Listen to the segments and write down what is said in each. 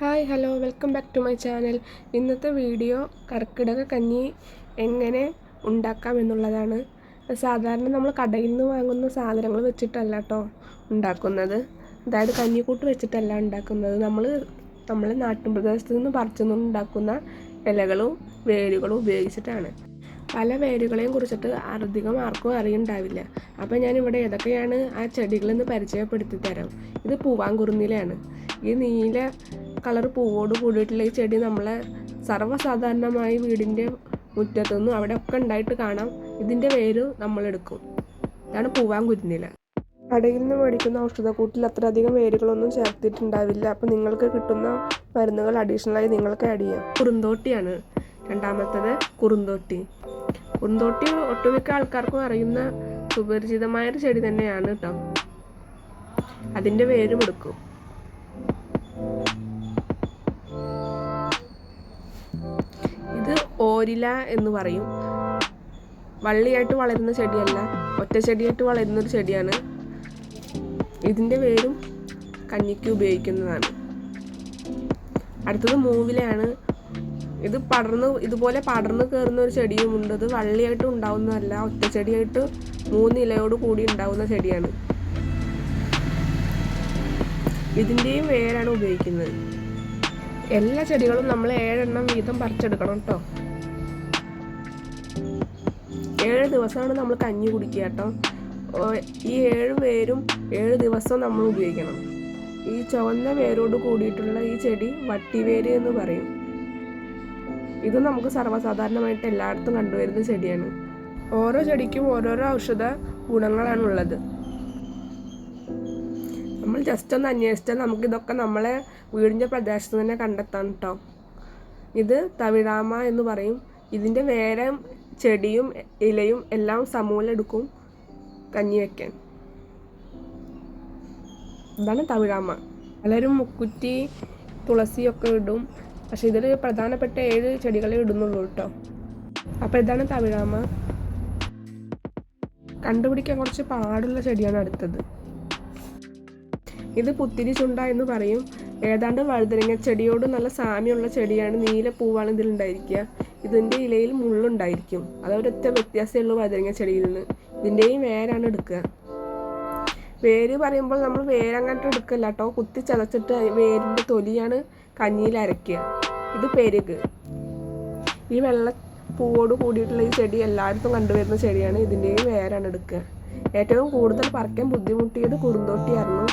Hi hello welcome back to my channel. ഇന്നത്തെ video കർക്കിടക കഞ്ഞി എങ്ങനെ ഉണ്ടാക്കാം എന്നുള്ളതാണ്. സാധാരണ നമ്മൾ കടയിൽ നിന്ന് വാങ്ങുന്ന സാധനങ്ങൾ വെച്ചിട്ടല്ല കേട്ടോ ഉണ്ടാക്കുന്നത്. അതായത് കഞ്ഞിക്കൂട്ട് വെച്ചിട്ടല്ല ഉണ്ടാക്കുന്നത്. നമ്മൾ നമ്മൾ നാട്ടുപ്രദേശത്ത് നിന്ന് പറിച്ചു ഉണ്ടാക്കുന്ന ഇലകളും വേരുകളും ഉപയോഗിച്ചിട്ടാണ്. പല വേരുകളെയും കുറിച്ചിട്ട് അധികം ആർക്കും അറിയുണ്ടാവില്ല. അപ്പോൾ ഞാനിവിടെ ഏതൊക്കെയാണ് ആ ചെടികളെന്ന് പരിചയപ്പെടുത്തി തരാം. ഇത് പൂവാങ്കുറുന്നിലയാണ്. ഈ നീല കളർ പൂവോട് കൂടിയിട്ടുള്ള ഈ ചെടി നമ്മളെ സർവസാധാരണമായി വീടിന്റെ മുറ്റത്തുനിന്നും അവിടെ ഒക്കെ ഉണ്ടായിട്ട് കാണാം. ഇതിന്റെ വേര് നമ്മളെടുക്കും ഇതാണ് പൂവാങ്കുരുന്നില കടയിൽ നിന്ന് മേടിക്കുന്ന ഔഷധക്കൂട്ടിൽ അത്രയധികം വേരുകളൊന്നും ചേർത്തിട്ടുണ്ടാവില്ല. അപ്പോൾ നിങ്ങൾക്ക് കിട്ടുന്ന മരുന്നുകൾ അഡീഷണലായി നിങ്ങൾക്ക് ആഡ് ചെയ്യാം. കുറുന്തോട്ടിയാണ് രണ്ടാമത്തത് കുറുന്തോട്ടി. കുറുന്തോട്ടി ഒട്ടുമിക്ക ആൾക്കാർക്കും അറിയുന്ന സുപരിചിതമായൊരു ചെടി തന്നെയാണ് കേട്ടോ അതിന്റെ വേരും എടുക്കും. ഓരില എന്ന് പറയും. വള്ളിയായിട്ട് വളരുന്ന ചെടിയല്ല ഒറ്റ ചെടിയായിട്ട് വളരുന്ന ഒരു ചെടിയാണ്. ഇതിന്റെ വേരും കഞ്ഞിക്ക് ഉപയോഗിക്കുന്നതാണ്. അടുത്തത് മൂവിലയാണ്. ഇത് പടർന്ന് ഇതുപോലെ പടർന്ന് കയറുന്ന ഒരു ചെടിയും ഉണ്ട്. ഇത് വള്ളിയായിട്ട് ഉണ്ടാവുന്നതല്ല ഒറ്റ ചെടിയായിട്ട് മൂന്ന് ഇലയോട് കൂടി ഉണ്ടാവുന്ന ചെടിയാണ്. ഇതിന്റെയും വേരാണ് ഉപയോഗിക്കുന്നത്. എല്ലാ ചെടികളും നമ്മൾ ഏഴെണ്ണം വീതം പറിച്ചെടുക്കണം കേട്ടോ ഏഴ് ദിവസമാണ് നമ്മൾ കഞ്ഞി കുടിക്കുക കേട്ടോ. ഈ ഏഴ് പേരും ഏഴ് ദിവസം നമ്മൾ ഉപയോഗിക്കണം. ഈ ചുവന്ന വേരോട് കൂടിയിട്ടുള്ള ഈ ചെടി വട്ടിവേര് എന്ന് പറയും. ഇത് നമുക്ക് സർവസാധാരണമായിട്ട് എല്ലായിടത്തും കണ്ടുവരുന്ന ചെടിയാണ്. ഓരോ ചെടിക്കും ഓരോരോ ഔഷധ ഗുണങ്ങളാണ് ഉള്ളത്. നമ്മൾ ജസ്റ്റ് ഒന്ന് അന്വേഷിച്ചാൽ നമുക്കിതൊക്കെ നമ്മളെ വീടിന്റെ പ്രദേശത്ത് തന്നെ കണ്ടെത്താം കേട്ടോ ഇത് തവിഴാമ എന്ന് പറയും. ഇതിന്റെ വേറെ ചെടിയും ഇലയും എല്ലാം സമൂലെടുക്കും കഞ്ഞി വെക്കാൻ ഇതാണ് തവിഴാമ്മ പലരും മുക്കുറ്റി തുളസിയൊക്കെ ഇടും. പക്ഷെ ഇതിൽ പ്രധാനപ്പെട്ട ഏഴ് ചെടികളെ ഇടുന്നുള്ളൂ കേട്ടോ. അപ്പോൾ ഇതാണ് തവിഴാമ്മ കണ്ടുപിടിക്കാൻ കുറച്ച് പാടുള്ള ചെടിയാണ് അടുത്തത്. ഇത് പുത്തിരി ചുണ്ട എന്ന് പറയും. ഏതാണ്ട് വഴുതനങ്ങ ചെടിയോട് നല്ല സാമ്യമുള്ള ചെടിയാണ് നീല പൂവാണ് ഇതിലുണ്ടായിരിക്കുക ഇതിന്റെ ഇലയിൽ മുള്ളുണ്ടായിരിക്കും. അതൊരൊറ്റ വ്യത്യാസമേ ഉള്ളൂ വഴുതനങ്ങ ചെടിയിൽ നിന്ന്. ഇതിന്റെയും വേരാണ് എടുക്കുക. വേര് പറയുമ്പോൾ നമ്മൾ വേരങ്ങോട്ട് എടുക്കില്ല കേട്ടോ. കുത്തി ചതച്ചിട്ട് വേരിന്റെ തൊലിയാണ് കഞ്ഞിയിൽ അരയ്ക്കുക. ഇത് പെരുക്. ഈ വെള്ള പൂവോട് കൂടിയിട്ടുള്ള ഈ ചെടി എല്ലായിടത്തും കണ്ടുവരുന്ന ചെടിയാണ്. ഇതിന്റെയും വേരാണ് എടുക്കുക. ഏറ്റവും കൂടുതൽ പറിക്കാൻ ബുദ്ധിമുട്ടിയത് കുറുന്തോട്ടിയായിരുന്നു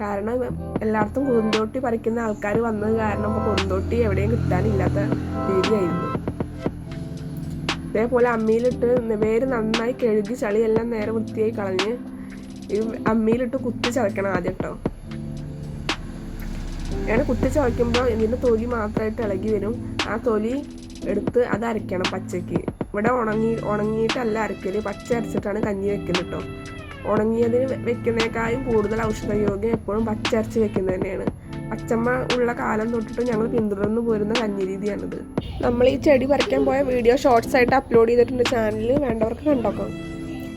കാരണം എല്ലായിടത്തും കുറുന്തോട്ടി പറിക്കുന്ന ആൾക്കാർ വന്നത് കാരണം ഇപ്പോൾ കുറുന്തോട്ടി എവിടെയും കിട്ടാനില്ലാത്ത രീതിയായിരുന്നു. ഇതേപോലെ അമ്മിയിലിട്ട് വേര് നന്നായി കഴുകി ചളിയെല്ലാം നേരെ വൃത്തിയായി കളഞ്ഞ് ഈ അമ്മിയിലിട്ട് കുത്തി ചതയ്ക്കണം ആദ്യം കേട്ടോ അങ്ങനെ കുത്തി ചതയ്ക്കുമ്പോൾ ഇതിന്റെ തൊലി മാത്രമായിട്ട് ഇളകി വരും. ആ തൊലി എടുത്ത് അത് അരയ്ക്കണം പച്ചയ്ക്ക് ഇവിടെ ഉണങ്ങി ഉണങ്ങിയിട്ടല്ല അരയ്ക്കൽ. പച്ച അരച്ചിട്ടാണ് കഞ്ഞി വെക്കൽ കേട്ടോ ഉണങ്ങിയതിന് വെക്കുന്നേക്കാളും കൂടുതൽ ഔഷധയോഗ്യം എപ്പോഴും പച്ചരച്ച് വെക്കുന്നത് തന്നെയാണ്. അച്ചമ്മ ഉള്ള കാലം തൊട്ടിട്ട് ഞങ്ങൾ പിന്തുടർന്നു പോരുന്ന കഞ്ഞി രീതിയാണിത് നമ്മൾ ഈ ചെടി പറിക്കാൻ പോയ വീഡിയോ ഷോർട്സ് ആയിട്ട് അപ്ലോഡ് ചെയ്തിട്ടുണ്ട് ചാനലിൽ വേണ്ടവർക്ക് കണ്ടോക്കാം.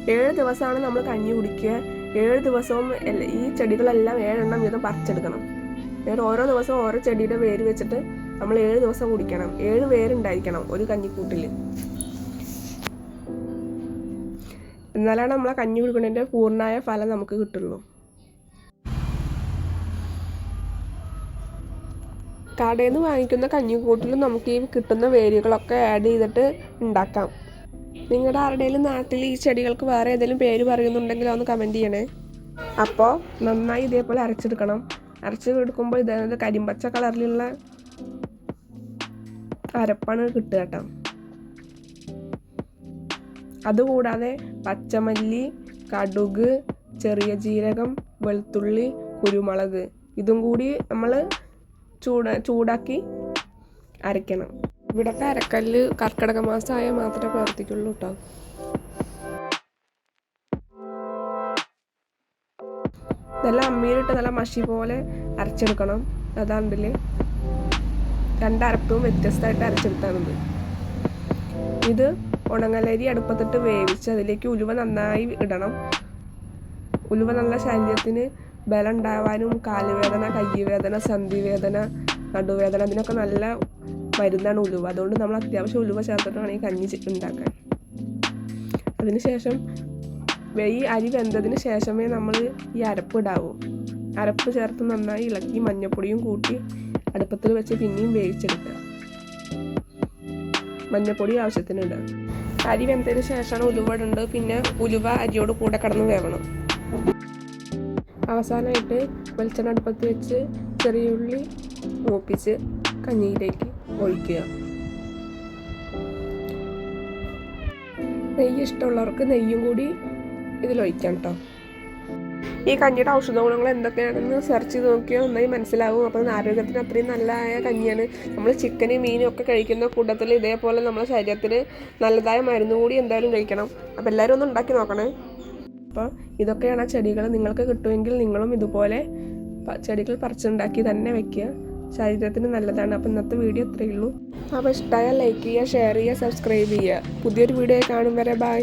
ഏഴ് ദിവസമാണ് നമ്മൾ കഞ്ഞി കുടിക്കുക. ഏഴ് ദിവസവും ഈ ചെടികളെല്ലാം ഏഴെണ്ണം വീതം പറിച്ചെടുക്കണം. വേറെ ഓരോ ദിവസവും ഓരോ ചെടിയുടെ വേര് വെച്ചിട്ട് നമ്മൾ ഏഴ് ദിവസം കുടിക്കണം. ഏഴ് വേരുണ്ടായിരിക്കണം ഒരു കഞ്ഞിക്കൂട്ടിൽ എന്നാലാണ് നമ്മളെ കഞ്ഞി കുടിക്കുന്നതിന്റെ പൂർണമായ ഫലം നമുക്ക് കിട്ടുള്ളൂ. കടയിൽ നിന്ന് വാങ്ങിക്കുന്ന കഞ്ഞിക്കൂട്ടിലും നമുക്ക് ഈ കിട്ടുന്ന വേരുകളൊക്കെ ആഡ് ചെയ്തിട്ട് ഉണ്ടാക്കാം. നിങ്ങളുടെ ആരുടെയും നാട്ടിൽ ഈ ചെടികൾക്ക് വേറെ ഏതെങ്കിലും പേര് പറയുന്നുണ്ടെങ്കിൽ ഒന്ന് കമന്റ് ചെയ്യണേ. അപ്പോൾ നന്നായി ഇതേപോലെ അരച്ചെടുക്കണം. അരച്ചെടുക്കുമ്പോൾ ഇതായത് കരിമ്പച്ച കളറിലുള്ള അരപ്പാണ് കിട്ടുക കേട്ടോ. അതുകൂടാതെ പച്ചമല്ലി കടുക് ചെറിയ ജീരകം വെളുത്തുള്ളി കുരുമുളക്. ഇതും കൂടി നമ്മൾ ചൂട ചൂടാക്കി അരയ്ക്കണം. ഇവിടുത്തെ അരക്കല്ല് കർക്കിടക മാസമായാൽ മാത്രമേ പ്രവർത്തിക്കുള്ളൂ കേട്ടോ നല്ല അമ്മിയിലിട്ട് നല്ല മഷി പോലെ അരച്ചെടുക്കണം. അതാണ് ഇതിൽ രണ്ടരപ്പും വ്യത്യസ്തമായിട്ട് അരച്ചെടുത്താണിത് ഇത് ഉണങ്ങലരി അടുപ്പത്തിട്ട് വേവിച്ച് അതിലേക്ക് ഉലുവ നന്നായി ഇടണം. ഉലുവ നല്ല ശരീരത്തിന് ബലം ഉണ്ടാവാനും കാലുവേദന കയ്യുവേദന സന്ധിവേദന നടുവേദന അതിനൊക്കെ നല്ല മരുന്നാണ് ഉലുവ. അതുകൊണ്ട് നമ്മൾ അത്യാവശ്യം ഉലുവ ചേർത്തിട്ടാണ് ഈ കഞ്ഞി ഉണ്ടാക്കാൻ. അതിനുശേഷം ഈ അരി വെന്തതിന് ശേഷമേ നമ്മൾ ഈ അരപ്പ് ഇടാവൂ. അരപ്പ് ചേർത്ത് നന്നായി ഇളക്കി മഞ്ഞപ്പൊടിയും കൂട്ടി അടുപ്പത്തിൽ വെച്ച് പിന്നെയും വേവിച്ചെടുക്കുക. മഞ്ഞപ്പൊടി ആവശ്യത്തിന് ഇടുക. അരി വെന്തതിന് ശേഷമാണ് ഉലുവ ഇടേണ്ടത്. പിന്നെ ഉലുവ അരിയോട് കൂടെ കടന്ന് വേവണം. അവസാനമായിട്ട് വെളിച്ചെണ്ണ അടുപ്പത്ത് വെച്ച് ചെറിയ ഉള്ളി മൂപ്പിച്ച് കഞ്ഞിയിലേക്ക് ഒഴിക്കുക. നെയ്യ് ഇഷ്ടമുള്ളവർക്ക് നെയ്യും കൂടി ഇതിലൊഴിക്കാം കേട്ടോ. ഈ കഞ്ഞിയുടെ ഔഷധ ഗുണങ്ങൾ എന്തൊക്കെയാണെന്ന് സെർച്ച് ചെയ്ത് നോക്കിയാൽ നന്നായി മനസ്സിലാവും. അപ്പോൾ ആരോഗ്യത്തിന് അത്രയും നല്ലതായ കഞ്ഞിയാണ്. നമ്മൾ ചിക്കനും മീനും ഒക്കെ കഴിക്കുന്ന കൂട്ടത്തിൽ ഇതേപോലെ നമ്മുടെ ശരീരത്തിന് നല്ലതായ മരുന്ന് കൂടി എന്തായാലും കഴിക്കണം. അപ്പോൾ എല്ലാവരും ഒന്ന് ഉണ്ടാക്കി നോക്കണേ. അപ്പോൾ ഇതൊക്കെയാണ് ആ ചെടികൾ നിങ്ങൾക്ക് കിട്ടുമെങ്കിൽ നിങ്ങളും ഇതുപോലെ ചെടികൾ പറിച്ചുണ്ടാക്കി തന്നെ വെക്കുക. ശരീരത്തിന് നല്ലതാണ്. അപ്പോൾ ഇന്നത്തെ വീഡിയോ ഇത്രയേ ഉള്ളൂ. അപ്പോൾ ഇഷ്ടമായാൽ ലൈക്ക് ചെയ്യുക ഷെയർ ചെയ്യുക സബ്സ്ക്രൈബ് ചെയ്യുക. പുതിയൊരു വീഡിയോ കാണും വരെ. ബൈ